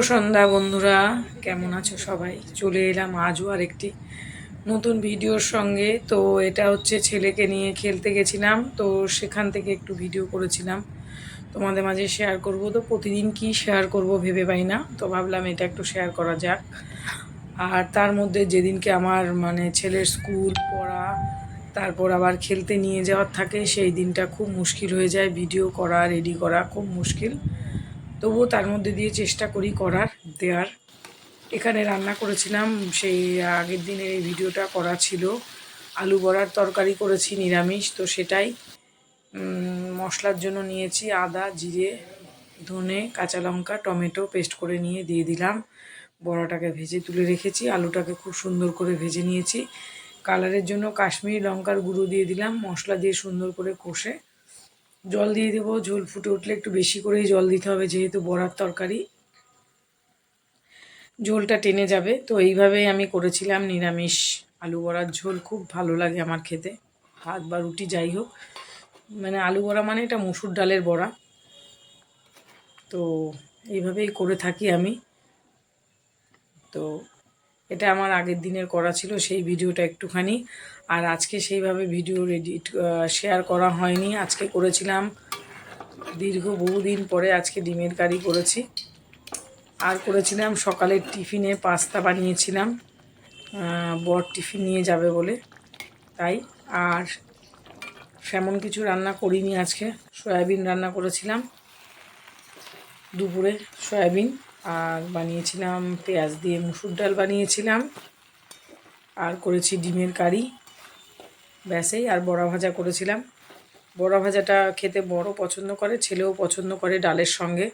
সন্ধ্যা বন্ধুরা। কেমন আছো সবাই? চলে এলাম আজও আর একটি নতুন ভিডিওর সঙ্গে। তো এটা হচ্ছে ছেলেকে নিয়ে খেলতে গেছিলাম। তো সেখান থেকে একটু ভিডিও করেছিলাম। তোমাদের মাঝে শেয়ার করব। তো প্রতিদিন কি শেয়ার করব ভেবে পাই না। তো ভাবলাম এটা একটু শেয়ার করা যাক। আর তার মধ্যে যেদিনকে আমার মানে ছেলের স্কুল পড়া, তারপর আবার খেলতে নিয়ে যাওয়ার থাকে, সেই দিনটা খুব মুশকিল হয়ে যায়। ভিডিও করা রেডি করা খুব মুশকিল। তবুও তার মধ্যে দিয়ে চেষ্টা করি করার দেওয়ার এখানে রান্না করেছিলাম, সেই আগের দিনের এই ভিডিওটা করা ছিল। আলু বড়ার তরকারি করেছি, নিরামিষ, তো সেটাই। মশলার জন্য নিয়েছি আদা, জিরে, ধনে, কাঁচা লঙ্কা, টমেটো পেস্ট করে নিয়ে দিয়ে দিলাম। বড়াটাকে ভেজে তুলে রেখেছি, আলুটাকে খুব সুন্দর করে ভেজে নিয়েছি। কালারের জন্য কাশ্মীরি লঙ্কার গুঁড়ো দিয়ে দিলাম, মশলা দিয়ে সুন্দর করে কষে। জল দিয়ে দেবো, ঝোল ফুটে উঠলে একটু বেশি করেই জল দিতে হবে যেহেতু বড়ার তরকারি। ঝোলটা টেনে যাবে, তো এইভাবেই আমি করেছিলাম নিরামিষ আলু বড়ার ঝোল, খুব ভালো লাগে আমার খেতে। ভাত বা রুটি যাই হোক মানে আলু বড়া মানে এটা মুসুর ডালের বড়া। তো এইভাবেই করে থাকি আমি। তো এটা আমার আগের দিনের করা ছিল, সেই ভিডিওটা একটুখানি। আর আজকে সেইভাবে ভিডিও এডিট শেয়ার করা হয়নি। আজকে করেছিলাম, দীর্ঘ বহুদিন পরে আজকে ডিমের কারি করেছি। আর করেছিলাম সকালের টিফিনে পাস্তা বানিয়েছিলাম বর টিফিন নিয়ে যাবে বলে। তাই, আর সেমন কিছু রান্না করিনি আজকে। সয়াবিন রান্না করেছিলাম, দুপুরে সয়াবিন। আর বানিয়েছিলাম পেঁয়াজ দিয়ে মুসুর ডাল বানিয়েছিলাম। আর করেছি ডিমের কারি। ব্যাসেই আর বড়া ভাজা করেছিলাম। বড়া ভাজাটা খেতে বড় পছন্দ করে, ছেলেও পছন্দ করে ডালের সঙ্গে।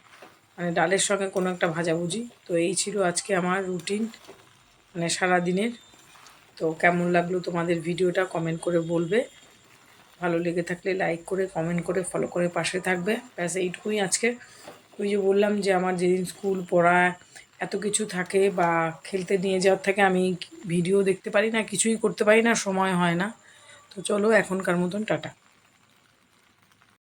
মানে ডালের সঙ্গে কোনো একটা ভাজাভুজি তো এই ছিল আজকে আমার রুটিন মানে সারা দিনের তো কেমন লাগল তোমাদের ভিডিওটা কমেন্ট করে বলবে। ভালো লেগে থাকলে লাইক করে, কমেন্ট করে, ফলো করে পাশে থাকবে। ব্যাস, এইটুকুই আজকে ওই যে বললাম যে আমার যেদিন স্কুল পড়া এত কিছু থাকে বা খেলতে নিয়ে যাওয়ার থেকে, আমি ভিডিও দেখতে পারি না, কিছুই করতে পারি না, সময় হয় না। তো চলো এখনকার মতন টাটা।